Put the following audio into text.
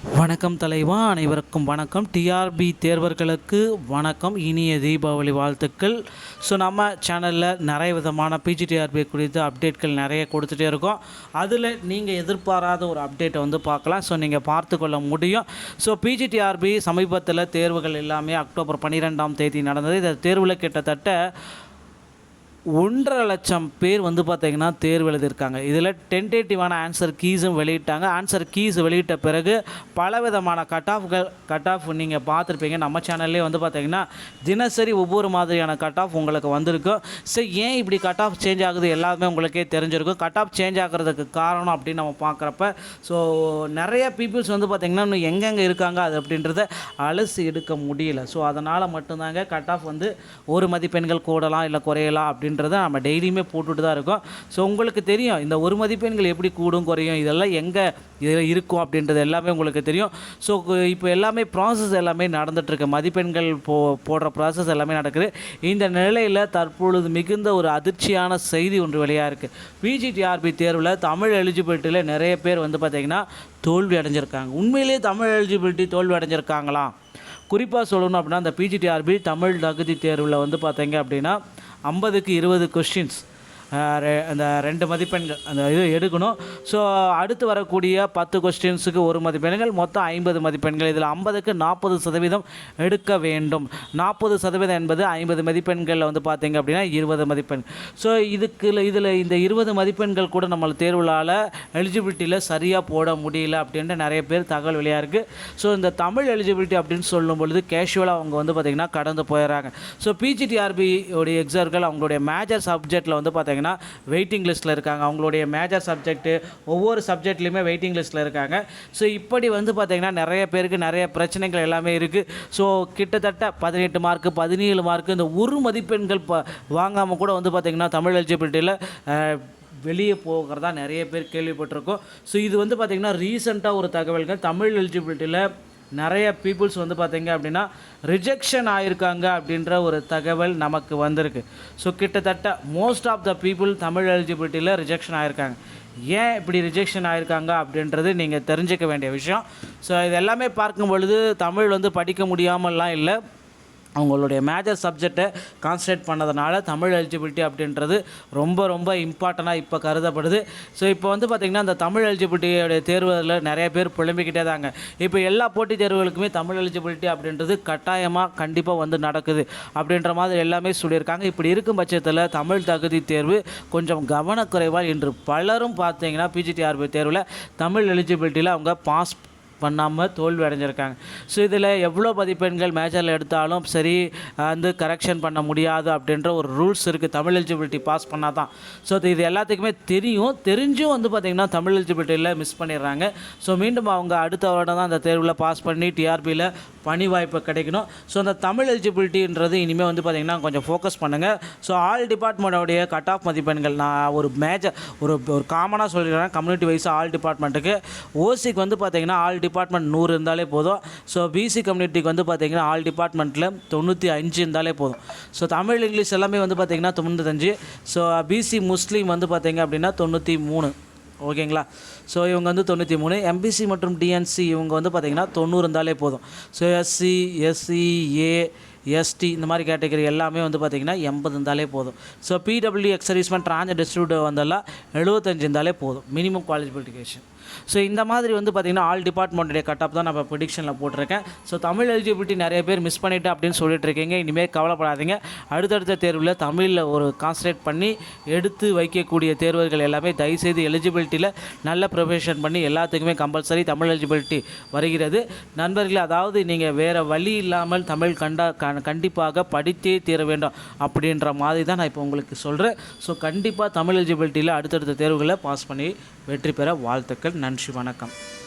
வணக்கம் தலைவா அனைவருக்கும் வணக்கம். டிஆர்பி தேர்வர்களுக்கு வணக்கம். இனிய தீபாவளி வாழ்த்துக்கள். ஸோ நம்ம சேனலில் நிறைய விதமான பிஜிடிஆர்பி குறித்து அப்டேட்கள் நிறைய கொடுத்துட்டே இருக்கோம். அதில் நீங்கள் எதிர்பாராத ஒரு அப்டேட்டை வந்து பார்க்கலாம். ஸோ நீங்கள் பார்த்து கொள்ள முடியும் ஸோ பிஜிடிஆர்பி சமீபத்தில் தேர்வுகள் எல்லாமே அக்டோபர் பன்னிரெண்டாம் தேதி நடந்தது. இந்த தேர்வில் கிட்டத்தட்ட ஒன்றரை லட்சம் பேர் வந்து பார்த்திங்கன்னா தேர்வு எழுதியிருக்காங்க. இதில் டென்டேட்டிவான ஆன்சர் கீஸும் வெளியிட்டாங்க. ஆன்சர் கீஸ் வெளியிட்ட பிறகு பலவிதமான கட் ஆஃப்கள் கட் ஆஃப் நீங்கள் பார்த்துருப்பீங்க. நம்ம சேனல்லே வந்து பார்த்திங்கன்னா தினசரி ஒவ்வொரு மாதிரியான கட் ஆஃப் உங்களுக்கு வந்திருக்கும் ஸோ ஏன் இப்படி கட் ஆஃப் சேஞ்ச் ஆகுது எல்லாமே உங்களுக்கே தெரிஞ்சிருக்கும். கட் ஆஃப் சேஞ்ச் ஆகிறதுக்கு காரணம் அப்படின்னு நம்ம பார்க்குறப்ப ஸோ நிறைய பீப்புள்ஸ் வந்து பார்த்திங்கன்னா இன்னும் எங்கெங்கே இருக்காங்க அது அப்படின்றத அலசி எடுக்க முடியல. ஸோ அதனால் மட்டும்தாங்க கட் ஆஃப் வந்து ஒரு மதிப்பெண்கள் கூடலாம் இல்லை குறையலாம் அப்படின்னு அப்படின்றத நம்ம டெய்லியுமே போட்டுட்டு தான் இருக்கோம். ஸோ உங்களுக்கு தெரியும் இந்த ஒரு மதிப்பெண்கள் எப்படி கூடும் குறையும் இதெல்லாம் எங்கே இதில் இருக்கும் அப்படின்றது எல்லாமே உங்களுக்கு தெரியும். ஸோ இப்போ எல்லாமே ப்ராசஸ் எல்லாமே நடந்துகிட்ருக்கு மதிப்பெண்கள் போ போடுற ப்ராசஸ் எல்லாமே நடக்குது. இந்த நிலையில் தற்பொழுது மிகுந்த ஒரு அதிர்ச்சியான செய்தி ஒன்று வெளியாக இருக்குது பிஜிடிஆர்பி தேர்வில் தமிழ் எலிஜிபிலிட்டியில் நிறைய பேர் வந்து பார்த்திங்கன்னா தோல்வி அடைஞ்சிருக்காங்க. உண்மையிலேயே தமிழ் எலிஜிபிலிட்டி தோல்வி அடைஞ்சிருக்காங்களா? குறிப்பாக சொல்லணும் அப்படின்னா அந்த பிஜிடிஆர்பி தமிழ் தகுதி தேர்வில் வந்து பார்த்தீங்க அப்படின்னா ஐம்பதுக்கு இருபது கொஸ்டின்ஸ் அந்த ரெண்டு மதிப்பெண்கள் அந்த இது எடுக்கணும். ஸோ அடுத்து வரக்கூடிய பத்து கொஸ்டின்ஸுக்கு ஒரு மதிப்பெண்கள் மொத்தம் ஐம்பது மதிப்பெண்கள். இதில் ஐம்பதுக்கு நாற்பது சதவீதம் எடுக்க வேண்டும். நாற்பது சதவீதம் என்பது ஐம்பது மதிப்பெண்களில் வந்து பார்த்தீங்க அப்படின்னா இருபது மதிப்பெண். ஸோ இதுக்கு இதில் இந்த இருபது மதிப்பெண்கள் கூட நம்ம தேர்வுலால் எலிஜிபிலிட்டியில் சரியாக போட முடியல அப்படின்ட்டு நிறைய பேர் தகவல் வெளியாக இருக்குது ஸோ இந்த தமிழ் எலிஜிபிலிட்டி அப்படின்னு சொல்லும் பொழுது கேஷுவலாக அவங்க வந்து பார்த்திங்கன்னா கடந்து போயிடுறாங்க. ஸோ பிஜிடிஆர்பி உடைய எக்ஸாம்கள் அவங்களுடைய மேஜர் சப்ஜெக்டில் வந்து பார்த்திங்கன்னா வெயிட்டிங் லிஸ்ட்டில் இருக்காங்க. அவங்களுடைய மேஜர் சப்ஜெக்ட்டு ஒவ்வொரு சப்ஜெக்ட்லேயுமே வெயிட்டிங் லிஸ்ட்டில் இருக்காங்க. ஸோ இப்படி வந்து பார்த்திங்கன்னா நிறைய பேருக்கு நிறைய பிரச்சனைகள் எல்லாமே இருக்குது ஸோ கிட்டத்தட்ட பதினெட்டு மார்க்கு பதினேழு மார்க்கு இந்த ஒரு மதிப்பெண்கள் ப வாங்காமல் கூட வந்து பார்த்திங்கன்னா தமிழ் எலிஜிபிலிட்டியில் வெளியே போகிறதா நிறைய பேர் கேள்விப்பட்டிருக்கோம். ஸோ இது வந்து பார்த்திங்கன்னா ரீசெண்டாக ஒரு தகவல்கள் தமிழ் எலிஜிபிலிட்டியில் நிறைய பீப்புள்ஸ் வந்து பார்த்தீங்க அப்படின்னா ரிஜெக்ஷன் ஆயிருக்காங்க அப்படின்ற ஒரு தகவல் நமக்கு வந்திருக்கு. ஸோ கிட்டத்தட்ட most of the people Tamil எலிஜிபிலிட்டியில் rejection ஆயிருக்காங்க. ஏன் இப்படி ரிஜெக்ஷன் ஆயிருக்காங்க அப்படின்றது நீங்கள் தெரிஞ்சுக்க வேண்டிய விஷயம். ஸோ இது எல்லாமே பார்க்கும் பொழுது தமிழ் வந்து படிக்க முடியாமல்லாம் இல்லை. அவங்களுடைய மேஜர் சப்ஜெக்டை கான்சன்ட்ரேட் பண்ணதுனால தமிழ் எலிஜிபிலிட்டி அப்படின்றது ரொம்ப ரொம்ப இம்பார்ட்டண்ட்டாக இப்போ கருதப்படுது. ஸோ இப்போ வந்து பார்த்திங்கன்னா அந்த தமிழ் எலிஜிபிலிட்டியோடைய தேர்வுகளில் நிறைய பேர் புலம்பிக்கிட்டே தாங்க. இப்போ எல்லா போட்டித் தேர்வுகளுக்குமே தமிழ் எலிஜிபிலிட்டி அப்படின்றது கட்டாயமாக கண்டிப்பாக வந்து நடக்குது. அப்படின்ற மாதிரி எல்லாமே சொல்லியிருக்காங்க. இப்படி இருக்கும் பட்சத்தில் தமிழ் தகுதி தேர்வு கொஞ்சம் கவனக்குறைவால் இன்று பலரும் பார்த்தீங்கன்னா பிஜிடிஆர்பி தேர்வில் தமிழ் எலிஜிபிலிட்டியில் அவங்க பாஸ் பண்ணாமல் தோல்வி அடைஞ்சிருக்காங்க ஸோ இதில் எவ்வளோ மதிப்பெண்கள் மேஜரில் எடுத்தாலும் சரி வந்து கரெக்ஷன் பண்ண முடியாது அப்படின்ற ஒரு ரூல்ஸ் இருக்குது தமிழ் எலிஜிபிலிட்டி பாஸ் பண்ணால் தான் ஸோ இது எல்லாத்துக்குமே தெரியும். தெரிஞ்சும் வந்து பார்த்திங்கன்னா தமிழ் எலிஜிபிலிட்டியில் மிஸ் பண்ணிடுறாங்க. ஸோ மீண்டும் அவங்க அடுத்த வருடம் தான் அந்த தேர்வில் பாஸ் பண்ணி டிஆர்பியில் பணி வாய்ப்பு கிடைக்கணும். ஸோ அந்த தமிழ் எலிஜிபிலிட்டின்றது இனிமேல் வந்து பார்த்திங்கன்னா கொஞ்சம் ஃபோக்கஸ் பண்ணுங்கள் ஸோ ஆல் டிபார்ட்மெண்ட்டோடைய கட் ஆஃப் மதிப்பெண்கள் நான் ஒரு மேஜர் ஒரு ஒரு காமனாக சொல்லிடுறேன். கம்யூனிட்டி வைஸ் ஆல் டிபார்ட்மெண்ட்டுக்கு ஓசிக்கு வந்து பார்த்திங்கன்னா ஆல் டிபார்ட்மெண்ட் நூறு இருந்தாலே போதும். ஸோ பிசி கம்யூனிட்டிக்கு வந்து பார்த்திங்கன்னா ஆல் டிபார்ட்மெண்ட்டில் தொண்ணூற்றி அஞ்சு இருந்தாலே போதும். ஸோ தமிழ் இங்கிலீஷ் எல்லாமே வந்து பார்த்திங்கன்னா தொண்ணூத்தஞ்சு ஸோ பிசி முஸ்லீம் வந்து பார்த்திங்க அப்படின்னா தொண்ணூற்றி மூணு. ஓகேங்களா? ஸோ இவங்க வந்து தொண்ணூற்றி மூணு. எம்பிசி மற்றும் டிஎன்சி இவங்க வந்து பார்த்திங்கன்னா தொண்ணூறு இருந்தாலே போதும். So SC SC A ST இந்த மாதிரி கேட்டகரி எல்லாமே வந்து பார்த்திங்கன்னா எண்பது இருந்தாலே போதும். So PW exservicemen trans distributor வந்தெல்லாம் எழுபத்தஞ்சு இருந்தாலே போதும். மினிமம் குவாலிஃபிகேஷன் ஸோ இந்த மாதிரி வந்து பார்த்திங்கன்னா ஆல் டிபார்ட்மெண்ட்டுடைய கட் ஆஃப் தான் நம்ம ப்ரிடிக்ஷனில் போட்டிருக்கேன். ஸோ தமிழ் எலிஜிபிலிட்டி நிறைய பேர் மிஸ் பண்ணிட்டு அப்படின்னு சொல்லிட்டு இருக்கீங்க. இனிமேல் கவலைப்படாதீங்க. அடுத்தடுத்த தேர்வில் தமிழில் ஒரு கான்சன்ட்ரேட் பண்ணி எடுத்து வைக்கக்கூடிய தேர்வுகள் எல்லாமே தயவுசெய்து எலிஜிபிலிட்டியில் நல்ல ப்ரிப்பரேஷன் பண்ணி எல்லாத்துக்குமே கம்பல்சரி தமிழ் எலிஜிபிலிட்டி வருகிறது. நண்பர்களே அதாவது நீங்கள் வேறு வழி இல்லாமல் தமிழ் கண்டா க கண்டிப்பாக படித்தே தீர வேண்டும் அப்படின்ற மாதிரி தான் நான் இப்போ உங்களுக்கு சொல்கிறேன் ஸோ கண்டிப்பாக தமிழ் எலிஜிபிலிட்டியில் அடுத்தடுத்த தேர்வுகளை பாஸ் பண்ணி வெற்றி பெற வாழ்த்துக்கள். நன்றி வணக்கம்.